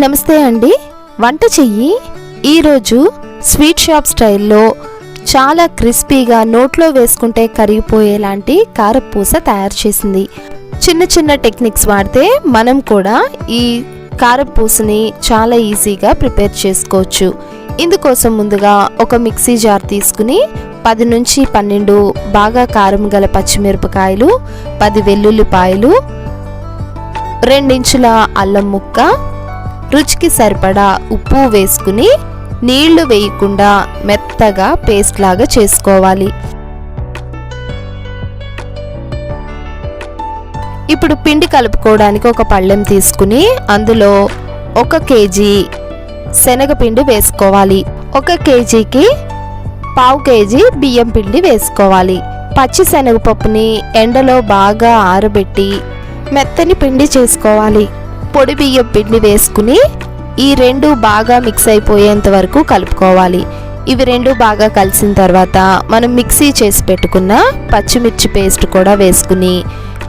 నమస్తే అండి. వంట చెయ్యి. ఈరోజు స్వీట్ షాప్ స్టైల్లో చాలా క్రిస్పీగా నోట్లో వేసుకుంటే కరిగిపోయేలాంటి కారపూస తయారు చేసింది. చిన్న చిన్న టెక్నిక్స్ వాడితే మనం కూడా ఈ కారపూసని చాలా ఈజీగా ప్రిపేర్ చేసుకోవచ్చు. ఇందుకోసం ముందుగా ఒక మిక్సీ జార్ తీసుకుని పది నుంచి పన్నెండు బాగా కారం గల పచ్చిమిరపకాయలు పది వెల్లుల్లిపాయలు రెండించుల అల్లం ముక్క రుచికి సరిపడా ఉప్పు వేసుకుని నీళ్ళు వేయకుండా మెత్తగా పేస్ట్ లాగా చేసుకోవాలి. ఇప్పుడు పిండి కలుపుకోవడానికి ఒక పళ్ళెం తీసుకుని అందులో ఒక కేజీ శనగపిండి వేసుకోవాలి. ఒక కేజీకి పావు కేజీ బియ్యం పిండి వేసుకోవాలి. పచ్చి శనగపప్పుని ఎండలో బాగా ఆరబెట్టి మెత్తని పిండి చేసుకోవాలి. పొడి బియ్యం పిండి వేసుకుని ఈ రెండు బాగా మిక్స్ అయిపోయేంత వరకు కలుపుకోవాలి. ఇవి రెండు బాగా కలిసిన తర్వాత మనం మిక్సీ చేసి పెట్టుకున్న పచ్చిమిర్చి పేస్ట్ కూడా వేసుకుని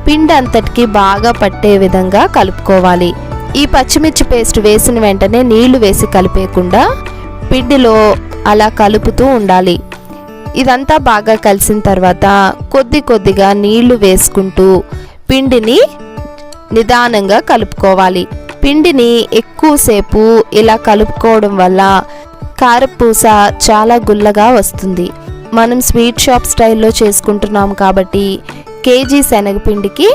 పిండి అంతటికి బాగా పట్టే విధంగా కలుపుకోవాలి. ఈ పచ్చిమిర్చి పేస్ట్ వేసిన వెంటనే నీళ్ళు వేసి కలిపేయకుండా పిండిలో అలా కలుపుతూ ఉండాలి. ఇదంతా బాగా కలిసిన తర్వాత కొద్ది కొద్దిగా నీళ్ళు వేసుకుంటూ పిండిని నిదానంగా కలుపుకోవాలి. పిండిని ఎక్కువసేపు ఇలా కలుపుకోవడం వల్ల కారపూస చాలా గుల్లగా వస్తుంది. మనం స్వీట్ షాప్ స్టైల్లో చేసుకుంటున్నాం కాబట్టి కేజీ శనగపిండికి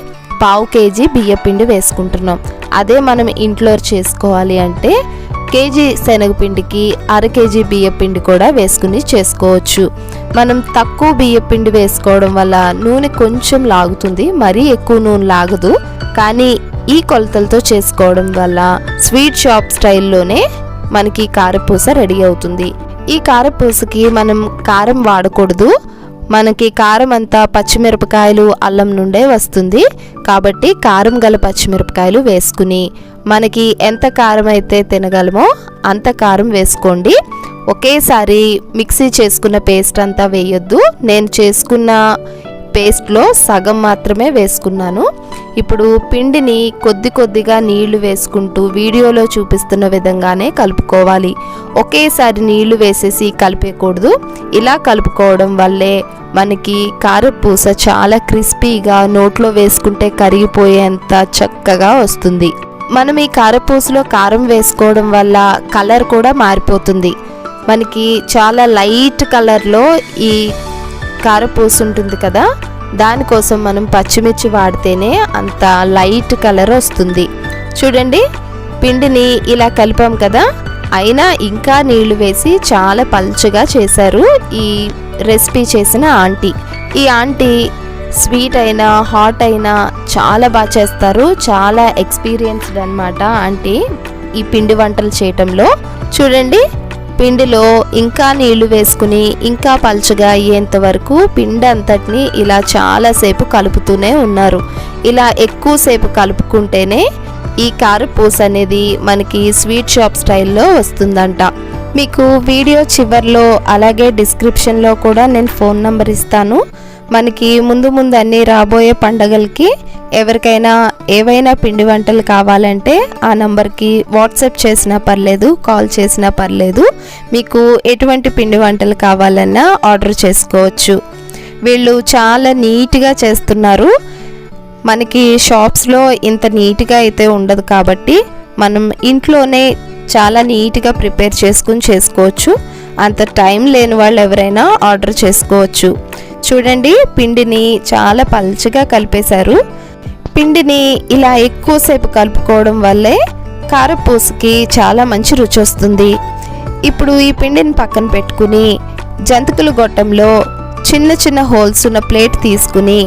పావు కేజీ బియ్యపిండి వేసుకుంటున్నాం. అదే మనం ఇంట్లో చేసుకోవాలి అంటే కేజీ శనగపిండికి అర కేజీ బియ్యపిండి కూడా వేసుకుని చేసుకోవచ్చు. మనం తక్కువ బియ్యపిండి వేసుకోవడం వల్ల నూనె కొంచెం లాగుతుంది మరీ ఎక్కువ నూనె లాగదు. కానీ ఈ కొలతలతో చేసుకోవడం వల్ల స్వీట్ షాప్ స్టైల్లోనే మనకి కారపూస రెడీ అవుతుంది. ఈ కారపూసకి మనం కారం వాడకూడదు. మనకి కారం అంతా పచ్చిమిరపకాయలు అల్లం నుండే వస్తుంది. కాబట్టి కారం గల పచ్చిమిరపకాయలు వేసుకుని మనకి ఎంత కారం అయితే తినగలమో అంత కారం వేసుకోండి. ఒకేసారి మిక్సీ చేసుకున్న పేస్ట్ అంతా వేయొద్దు. నేను చేసుకున్న పేస్ట్లో సగం మాత్రమే వేసుకున్నాను. ఇప్పుడు పిండిని కొద్ది కొద్దిగా నీళ్ళు వేసుకుంటూ వీడియోలో చూపిస్తున్న విధంగానే కలుపుకోవాలి. ఒకేసారి నీళ్ళు వేసేసి కలిపేయకూడదు. ఇలా కలుపుకోవడం వల్లే మనకి కారపూస చాలా క్రిస్పీగా నోట్లో వేసుకుంటే కరిగిపోయేంత చక్కగా వస్తుంది. మనం ఈ కారపూసలో కారం వేసుకోవడం వల్ల కలర్ కూడా మారిపోతుంది. మనకి చాలా లైట్ కలర్లో ఈ కారపూస ఉంటుంది కదా? దానికోసం మనం పచ్చిమిర్చి వాడితేనే అంత లైట్ కలర్ వస్తుంది. చూడండి పిండిని ఇలా కలిపాం కదా అయినా ఇంకా నీళ్ళు వేసి చాలా పల్చగా చేశారు ఈ రెసిపీ చేసిన ఆంటీ. ఈ ఆంటీ స్వీట్ అయినా హాట్ అయినా చాలా బాగా చేస్తారు. చాలా ఎక్స్పీరియన్స్డ్ అనమాట ఆంటీ ఈ పిండి వంటలు చేయటంలో. చూడండి పిండిలో ఇంకా నీళ్ళు వేసుకుని ఇంకా పలుచగా అయ్యేంత వరకు పిండి అంతటిని ఇలా చాలాసేపు కలుపుతూనే ఉన్నారు. ఇలా ఎక్కువసేపు కలుపుకుంటేనే ఈ కారపూస అనేది మనకి స్వీట్ షాప్ స్టైల్లో వస్తుందంట. మీకు వీడియో చివర్లో అలాగే డిస్క్రిప్షన్లో కూడా నేను ఫోన్ నంబర్ ఇస్తాను. మనకి ముందు ముందు అన్ని రాబోయే పండగలకి ఎవరికైనా ఏవైనా పిండి వంటలు కావాలంటే ఆ నంబర్కి వాట్సాప్ చేసినా పర్లేదు కాల్ చేసినా పర్లేదు మీకు ఎటువంటి పిండి వంటలు కావాలన్నా ఆర్డర్ చేసుకోవచ్చు. వీళ్ళు చాలా నీట్గా చేస్తున్నారు. మనకి షాప్స్లో ఇంత నీట్గా అయితే ఉండదు కాబట్టి మనం ఇంట్లోనే చాలా నీట్గా ప్రిపేర్ చేసుకుని చేసుకోవచ్చు. అంత టైం లేని వాళ్ళు ఎవరైనా ఆర్డర్ చేసుకోవచ్చు. చూడండి పిండిని చాలా పల్చగా కలిపేశారు. పిండిని ఇలా ఎక్కువసేపు కలుపుకోవడం వల్లే కారపూసకి చాలా మంచి రుచి వస్తుంది. ఇప్పుడు ఈ పిండిని పక్కన పెట్టుకుని జంతికలు గొట్టంలో చిన్న చిన్న హోల్స్ ఉన్న ప్లేట్ తీసుకుని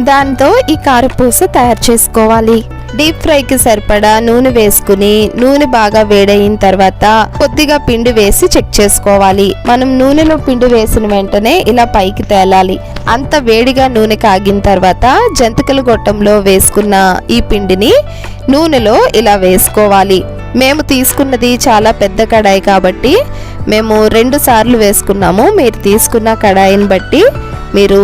దాంతో ఈ కారపూస తయారు చేసుకోవాలి. డీప్ ఫ్రైకి సరిపడా నూనె వేసుకుని నూనె బాగా వేడయిన తర్వాత కొద్దిగా పిండి వేసి చెక్ చేసుకోవాలి. మనం నూనెలో పిండి వేసిన వెంటనే ఇలా పైకి తేలాలి. అంత వేడిగా నూనె కాగిన తర్వాత జంతికల గొట్టంలో వేసుకున్న ఈ పిండిని నూనెలో ఇలా వేసుకోవాలి. మేము తీసుకున్నది చాలా పెద్ద కడాయి కాబట్టి మేము రెండు సార్లు వేసుకున్నాము. మీరు తీసుకున్న కడాయిని బట్టి మీరు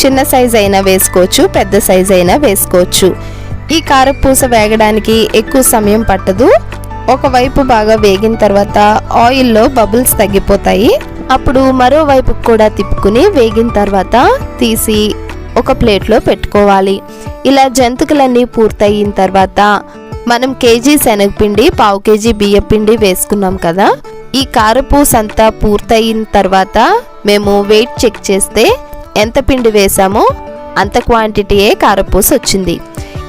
చిన్న సైజ్ అయినా వేసుకోవచ్చు పెద్ద సైజ్ అయినా వేసుకోవచ్చు. ఈ కారపూస వేగడానికి ఎక్కువ సమయం పట్టదు. ఒకవైపు బాగా వేగిన తర్వాత ఆయిల్లో బబుల్స్ తగ్గిపోతాయి. అప్పుడు మరోవైపు కూడా తిప్పుకుని వేగిన తర్వాత తీసి ఒక ప్లేట్లో పెట్టుకోవాలి. ఇలా జంతికలన్నీ పూర్తయిన తర్వాత మనం కేజీ శనగపిండి పావు కేజీ బియ్యపిండి వేసుకున్నాం కదా. ఈ కారపూస అంతా పూర్తయిన తర్వాత మేము వెయిట్ చెక్ చేస్తే ఎంత పిండి వేసామో అంత క్వాంటిటీయే కారపూస వచ్చింది.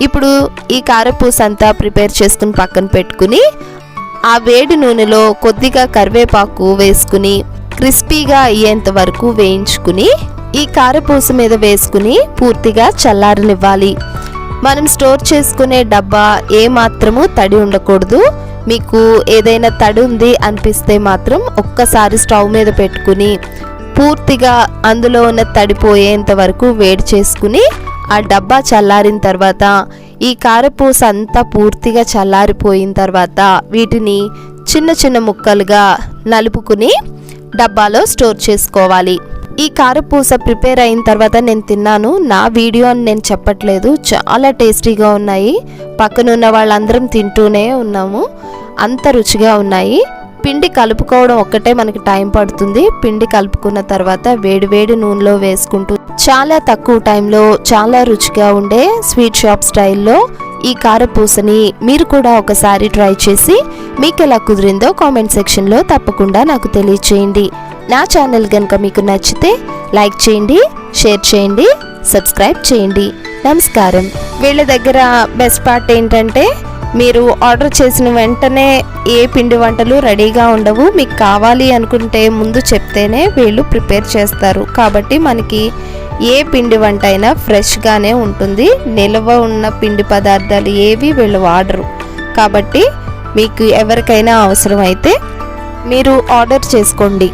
ఇప్పుడు ఈ కారపూస అంతా ప్రిపేర్ చేసుకుని పక్కన పెట్టుకుని ఆ వేడి నూనెలో కొద్దిగా కరివేపాకు వేసుకుని క్రిస్పీగా అయ్యేంత వరకు వేయించుకుని ఈ కారపూస మీద వేసుకుని పూర్తిగా చల్లారనివ్వాలి. మనం స్టోర్ చేసుకునే డబ్బా ఏ మాత్రము తడి ఉండకూడదు. మీకు ఏదైనా తడి ఉంది అనిపిస్తే మాత్రం ఒక్కసారి స్టవ్ మీద పెట్టుకుని పూర్తిగా అందులో ఉన్న తడిపోయేంత వరకు వేడి చేసుకుని ఆ డబ్బా చల్లారిన తర్వాత ఈ కారపూస అంతా పూర్తిగా చల్లారిపోయిన తర్వాత వీటిని చిన్న చిన్న ముక్కలుగా నలుపుకుని డబ్బాలో స్టోర్ చేసుకోవాలి. ఈ కారపూస ప్రిపేర్ అయిన తర్వాత నేను తిన్నాను. నా వీడియో అని నేను చెప్పట్లేదు. చాలా టేస్టీగా ఉన్నాయి. పక్కనున్న వాళ్ళందరం తింటూనే ఉన్నాము. అంత రుచిగా ఉన్నాయి. పిండి కలుపుకోవడం ఒక్కటే మనకి టైం పడుతుంది. పిండి కలుపుకున్న తర్వాత వేడి వేడి నూనెలో వేసుకుంటూ చాలా తక్కువ టైంలో చాలా రుచిగా ఉండే స్వీట్ షాప్ స్టైల్లో ఈ కారపూసని మీరు కూడా ఒకసారి ట్రై చేసి మీకు ఎలా కుదిరిందో కామెంట్ సెక్షన్లో తప్పకుండా నాకు తెలియచేయండి. నా ఛానల్ కనుక మీకు నచ్చితే లైక్ చేయండి షేర్ చేయండి సబ్స్క్రైబ్ చేయండి. నమస్కారం. వీళ్ళ దగ్గర బెస్ట్ పార్ట్ ఏంటంటే మీరు ఆర్డర్ చేసిన వెంటనే ఏ పిండి వంటలు రెడీగా ఉండవు మీకు కావాలి అనుకుంటే ముందు చెప్తేనే వీళ్ళు ప్రిపేర్ చేస్తారు. కాబట్టి మనకి ఏ పిండి వంట అయినా ఫ్రెష్గానే ఉంటుంది. నిల్వ ఉన్న పిండి పదార్థాలు ఏవి వీళ్ళు వాడరు. కాబట్టి మీకు ఎవరికైనా అవసరమైతే మీరు ఆర్డర్ చేసుకోండి.